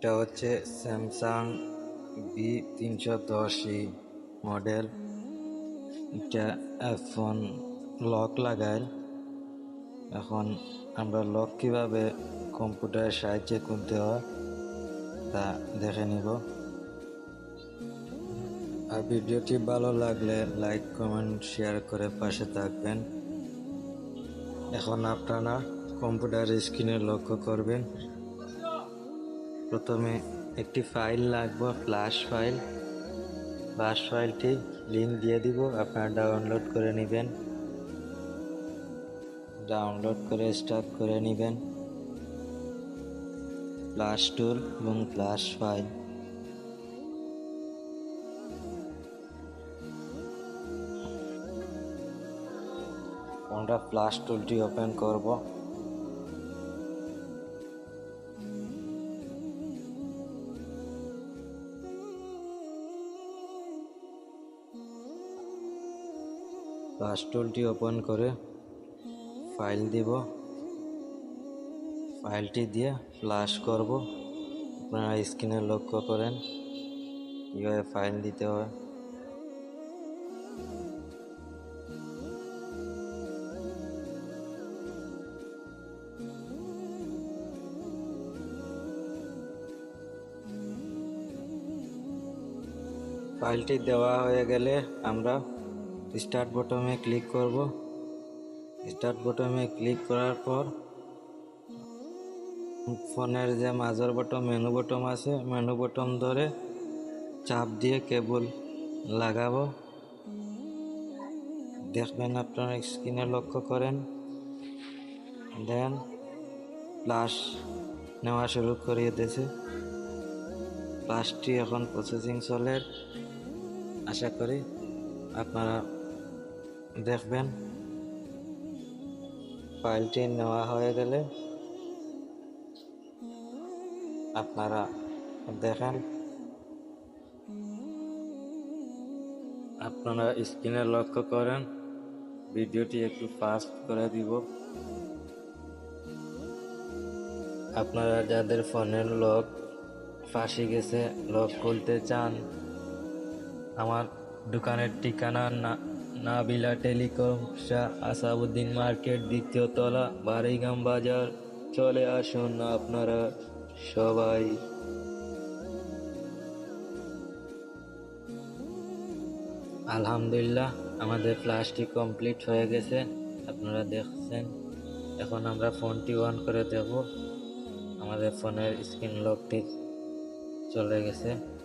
এটা হচ্ছে Samsung B তিনশো দশই মডেল। এটা এখন লক লাগায়। এখন আমরা লক কীভাবে কম্পিউটারের সাহায্যে খুলতে হয় তা দেখে নিব। আর ভিডিওটি ভালো লাগলে লাইক, কমেন্ট, শেয়ার করে পাশে থাকবেন। এখন আপনারা কম্পিউটার স্ক্রিনে লক্ষ্য করবেন। প্রথমে একটি ফাইল লাগবে ফ্ল্যাশ ফাইল ফ্ল্যাশ ফাইলটি লিঙ্ক দিয়ে দিব, আপনারা ডাউনলোড করে নেবেন। ডাউনলোড করে স্টার্ট করে নেবেন। ফ্ল্যাশ টুল এবং ফ্ল্যাশ ফাইল আমরা ফ্ল্যাশ টুলটি ওপেন করব। টুলটি ওপেন করে ফাইল দিব। ফাইলটি দিয়ে ফ্লাশ করব। আপনারা স্ক্রিনে লক্ষ্য করেন, কীভাবে ফাইল দিতে হয়। ফাইলটি দেওয়া হয়ে গেলে আমরা স্টার্ট বটমে ক্লিক করব। স্টার্ট বটমে ক্লিক করার পর ফোনের যে মাজার বটম মেনু বটম আছে মেনু বটম ধরে চাপ দিয়ে কেবল লাগাবো। দেখবেন আপনারা স্ক্রিনে লক্ষ্য করেন। দেন প্লাস নেওয়া শুরু করিয়ে দিয়েছে। প্লাসটি এখন প্রসেসিং চলে। আশা করি আপনারা দেখবেন ফাইলটি নেওয়া হয়ে গেলে আপনারা দেখেন, আপনারা স্ক্রিনে লক্ষ্য করেন, ভিডিওটি একটু ফাস্ট করে দিব। আপনারা যাদের ফোনের লক ফাঁসি গেছে, লক খুলতে চান, আমার দোকানের ঠিকানা না নাবিলা টেলিকম, শাহ আসাবুদ্দিন মার্কেট, দ্বিতীয় তলা, বারিগাম বাজার। চলে আসুন আপনারা সবাই। আলহামদুলিল্লাহ, আমাদের ফ্লাশটি কমপ্লিট হয়ে গেছে। আপনারা দেখছেন, এখন আমরা ফোনটি অন করে দেব। আমাদের ফোনের স্ক্রিন লকটি চলে গেছে।